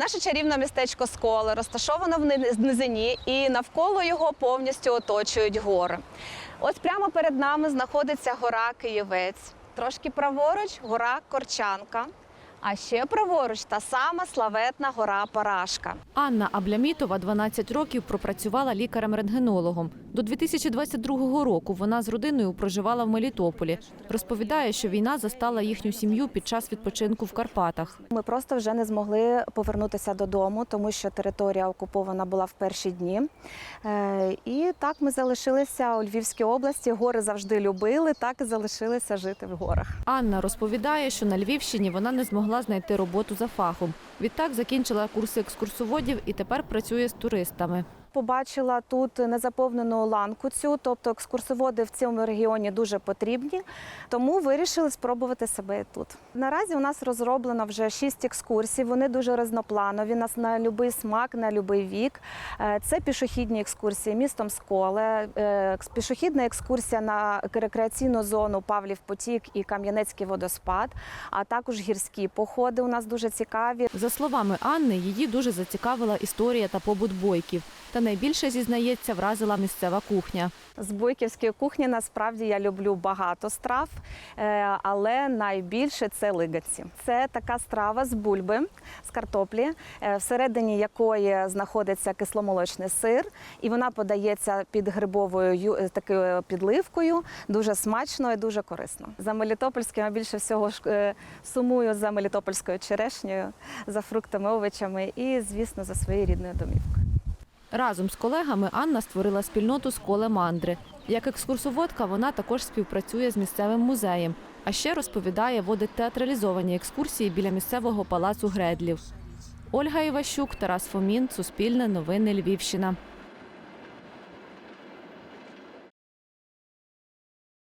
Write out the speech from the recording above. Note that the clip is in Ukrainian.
Наше чарівне містечко Сколи розташовано в ни- низині і навколо його повністю оточують гори. Ось прямо перед нами знаходиться гора Києвець. Трошки праворуч гора Корчанка. А ще праворуч та сама славетна гора Парашка. Анна Аблямітова 12 років пропрацювала лікарем-рентгенологом. До 2022 року вона з родиною проживала в Мелітополі. Розповідає, що війна застала їхню сім'ю під час відпочинку в Карпатах. Ми просто вже не змогли повернутися додому, тому що територія окупована була в перші дні. Е, І так ми залишилися у Львівській області. Гори завжди любили, так і залишилися жити в горах. Анна розповідає, що на Львівщині вона не змогла знайти роботу за фахом. Відтак закінчила курси екскурсоводів і тепер працює з туристами. Побачила тут незаповнену ланку цю, тобто екскурсоводи в цьому регіоні дуже потрібні, тому вирішили спробувати себе тут. Наразі у нас розроблено вже шість екскурсій. Вони дуже різнопланові. Нас на будь-який смак, на будь-який вік. Е, Це пішохідні екскурсії містом Сколе, е, пішохідна екскурсія на рекреаційну зону Павлів Потік і Кам'янецький водоспад, а також гірські походи. У нас дуже цікаві. За словами Анни, її дуже зацікавила історія та побут бойків. Та найбільше зізнається, вразила місцева кухня. З бойківської кухні насправді я люблю багато страв, е, але найбільше це лигаці. Це така страва з бульби, з картоплі, е, всередині якої знаходиться кисломолочний сир, і вона подається під грибовою е, такою підливкою. Дуже смачно і дуже корисно. За Мелітопольським я більше всього сумую за Мелітопольською черешнею, за фруктами, овочами і, звісно, за своєю рідною домівкою. Разом з колегами Анна створила спільноту «Сколе мандри. Як екскурсоводка вона також співпрацює з місцевим музеєм. А ще розповідає, водить театралізовані екскурсії біля місцевого палацу Гредлів. Ольга Іващук, Тарас Фомін, Суспільне новини Львівщина.